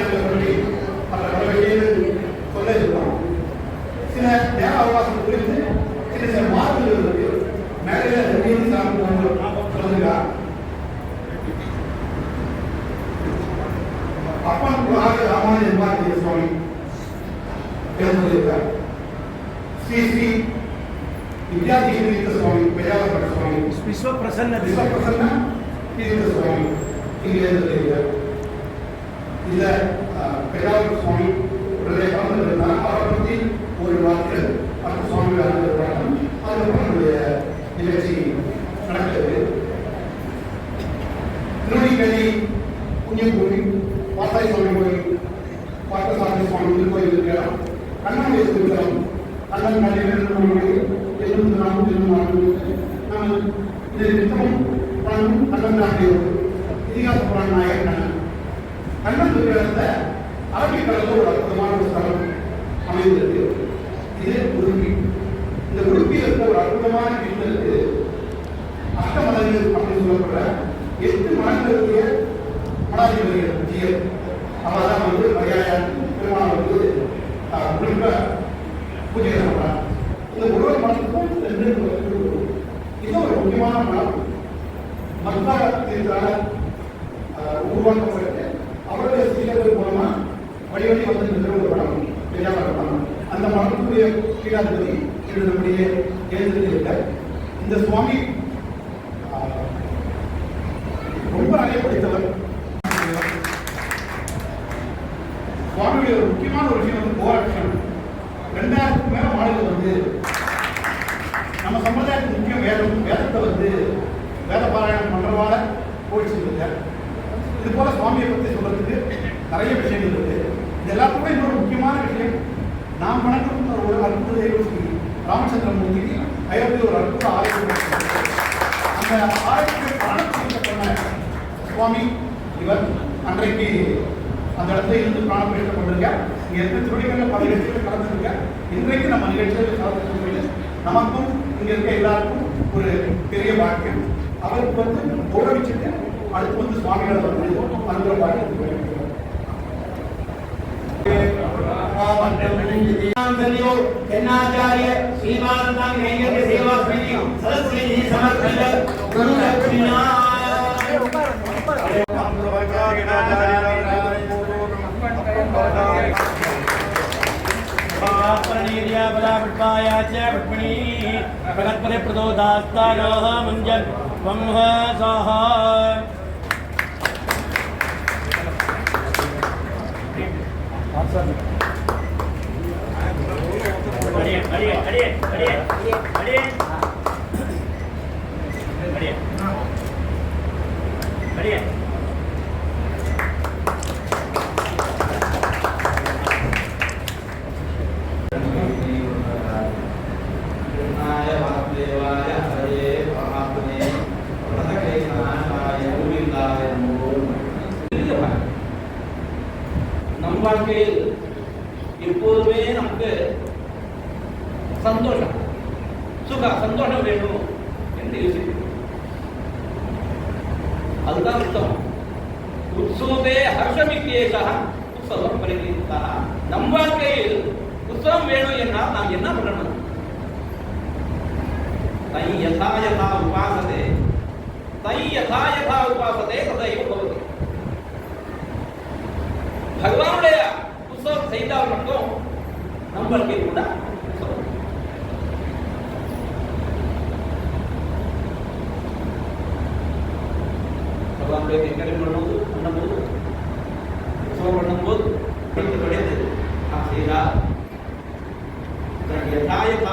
என்று சொல்லி அந்த கடமை செய்து சொல்ல இருக்கிறோம் சில நேர அவகாசம் குறித்து சில சில மாறுதல்களுக்கு மேலே நிதியம் சார்ந்து சொல்லுகிறார் அப்பன் குலாக ராமானுஜ பாரதிய சுவாமி எழுந்திருக்கிறார் ஸ்ரீ ஸ்ரீ విద్యాదీవిత స్వామి ప్రజాపతి స్వామి విశ్వప్రసన్న విశ్వప్రసన్న తీర్థ స్వామి ఇది లేదు இந்த இல்ல பெரியார் சுவாமி உடனே கலந்துருந்தார் அவரை பற்றி ஒரு வாக்கு அந்த சுவாமி அறிந்திருக்கிறாங்க அதுக்கப்புறம் நம்முடைய நிகழ்ச்சி நடக்கிறது. திருநெல்வேலி புண்ணியபூமி பாட்டாய் சுவாமி கோயில் பாட்டசாமி சுவாமி திருக்கோயில் இருக்கிறோம் கண்ணாடி திருத்தலம் கண்ணன் கண்ணி எழுபத்தி நான்கு எழுபத்தி நான்கு நாம் இது நித்தமும் பணமும் கண்ணன் நாட்டியோடு இதிகாச புராண நாயகன் கண்ணன் கண்ணன் இருக்கிறத அரபிக்கடலில் ஒரு அற்புதமான ஒரு ஸ்தலம் அமைந்திருக்கு. இது உடுப்பி. இந்த உடுப்பியில் இருக்க ஒரு அற்புதமான வீட்டில் இருக்கு. அப்படின்னு சொல்லப்படுற எட்டு மலர்களுடைய மலாதிபதிகள் ஜியர் அவள் தான் வந்து மரியாதை பெருமாள் வந்து ஆஹ், பூஜை பண்ணுறாங்க இந்த ஒவ்வொரு மனத்துக்கும் ரெண்டு மலர்கள் இது ஒரு முக்கியமான மனம் மக்காலத்திற்கான உருவாக்கப்பட்ட அவருடைய சீடர்கள் மூலமா வழி வழி வந்து நின்ற ஒரு மலம் பெரியார் மலம் அந்த மலத்துடைய பீடாதிபதி இன்று நம்முடைய எழுந்திருக்க இந்த சுவாமி ரொம்ப நிறைய படித்தவர். சுவாமியுடைய ஒரு முக்கியமான ஒரு விஷயம் வந்து கோரக்ஷன் ரெண்டாயிரத்துக்கு மேல மாநிலம் வந்து நம்ம சம்பிரதாயத்துக்கு முக்கியம் வேதம். வேதத்தை வந்து வேத பாராயணம் பண்றவால போயிடுச்சு இது போல சுவாமியை பற்றி சொல்றதுக்கு நிறைய விஷயங்கள் இருக்கு. இது எல்லாத்துக்குமே இன்னொரு முக்கியமான விஷயம். நாம் வணக்கம் ஒரு அற்புத தெய்வம் ஸ்ரீ ராமச்சந்திரமூர்த்திக்கு ஒரு அற்புத ஆலயம் அந்த ஆலயத்துக்கு பிராணத்தை பண்ண சுவாமி இவர் அன்றைக்கு அந்த இடத்துல இருந்து பிராணம் பேச கொண்டிருக்க இங்கே இருக்க திருவடிகளில் பல நிகழ்ச்சிகள் கலந்துருக்க இன்றைக்கு நம்ம நிகழ்ச்சியில் கலந்து நமக்கும் இங்கே இருக்க எல்லாருக்கும் ஒரு பெரிய வாழ்க்கை. அவருக்கு வந்து கௌரவிச்சுட்டு அடுத்து வந்து சுவாமிகளை வந்து ಸಂಸದೀಯು ಎನ್ನಾಚಾರ್ಯ ಶ್ರೀಮಾನಂದ ನೈವೇದ್ಯ ಸೇವಾ ಸಮಿತಿಯು ಸದಸ್ಯರಿಗೆ ಸಮರ್ಪಿತ ಗುರು ದಕ್ಷಿಣ भगत्पदे प्रदोदास्तानः मुञ्जन् वंहसः Thank you. Ready? ஹர்ஷமிக்கேஷா உற்சவம் வருகிறீர்களா நம் வாழ்க்கையில் உற்சவம் வேணும் என்றால் நாம் என்ன பண்ணணும்? தை யதா யதா உபாசதே. தை யதா யதா உபாசதே சதைவ பவதி. பகவானுடைய உற்சவம் செய்தால் மட்டும் நம் நம்மளுக்கு கூட உற்சவம் பகவானுடைய கைங்கரியம் பண்ணும்போது பண்ணும்போது உற்சவம் பண்ணும்போது படித்து படித்து நாம் செய்தால் யதா யதா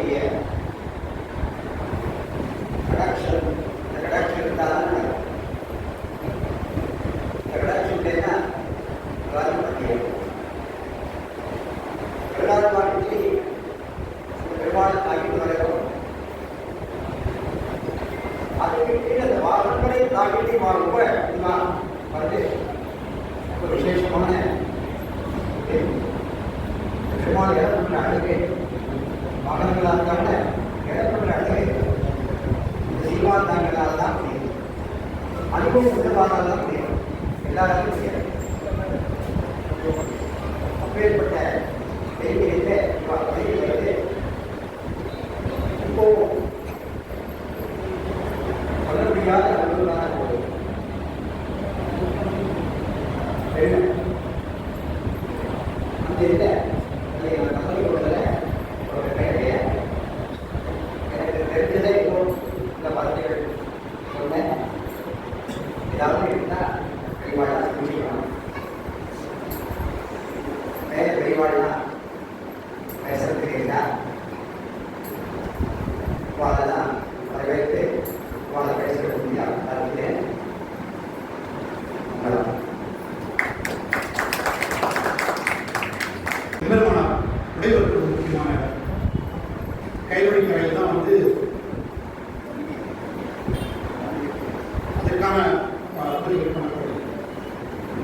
हुई है रक्षण रक्षण दान रक्षण देना राजपति है ಪ್ರಧಾನವಾಗಿ ನಿರ್ಮಾಣ ಆಗಿರುವವರೆಗೂ ಅದಕ್ಕೆ ಇಲ್ಲದ ವಾಸನೆ ದಾಖಲೆ ಮಾಡುವ ನಿಮ್ಮ ಪರದೆ ವಿಶೇಷ ನಿರ್ಮಾಣ ಯಾರು ಆಗಿರಬೇಕು எல்லாருக்கும் முடியாது அப்பேற்பட்ட கைவினையில கைவினையில இப்போ சொல்ல முடியாத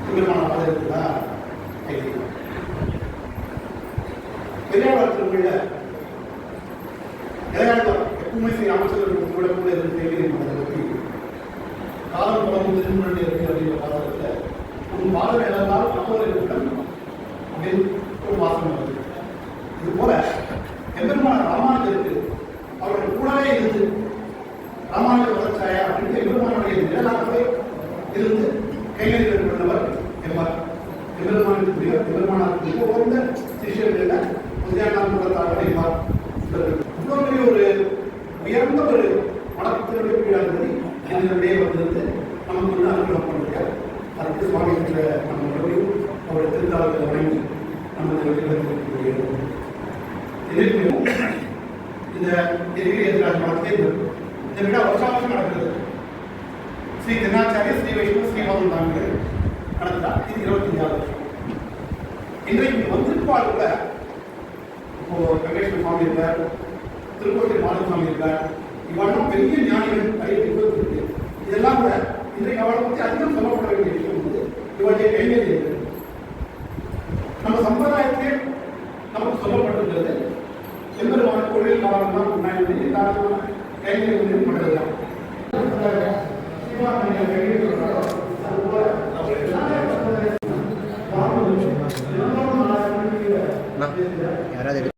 நிர்மாண பாதை இருக்குதா பெரியார் திருவிழா எப்பவுமே சரி அமைச்சர்கள் கூட கூட இருந்து தேவையை அதை பற்றி காலம் குளமும் திருமணம் இருக்கு அப்படிங்கிற பாதத்தில் உன் பாதம் இழந்தால் அப்போது இருப்பிடம் அப்படின்னு ஒரு வாசகம் வருது இது போல எம்பெருமான ராமானுஜருக்கு அவர்கள் கூடவே இருந்து ராமானுஜ வளர்ச்சாயா அப்படின்னு எம்பெருமானுடைய நிழலாகவே இருந்து கைகளில் அவருடைய திருத்தாளர்களை வணங்கி இந்த இதற்கும் எதிராக இந்த விழா வருஷம் வருஷம் நடக்கிறது ஸ்ரீ திருநாச்சாரிய ஸ்ரீ வைஷ்ணவ ஸ்ரீவாதம் தாங்கள் நடத்துகிறார் இது இருபத்தஞ்சாவது வருஷம் இன்றைக்கு வந்திருப்பால் கூட இப்போ வெங்கடேஸ்வர சுவாமி இருக்கார் திருப்பதி மாதசாமி இருக்கார் இவெல்லாம் பெரிய ஞானிகள் நிறைய இதெல்லாம் கூட இன்றைக்கு அவளை பற்றி அதிகம் சொல்லப்பட வேண்டிய விஷயம் வந்து இவளுடைய கைங்கறி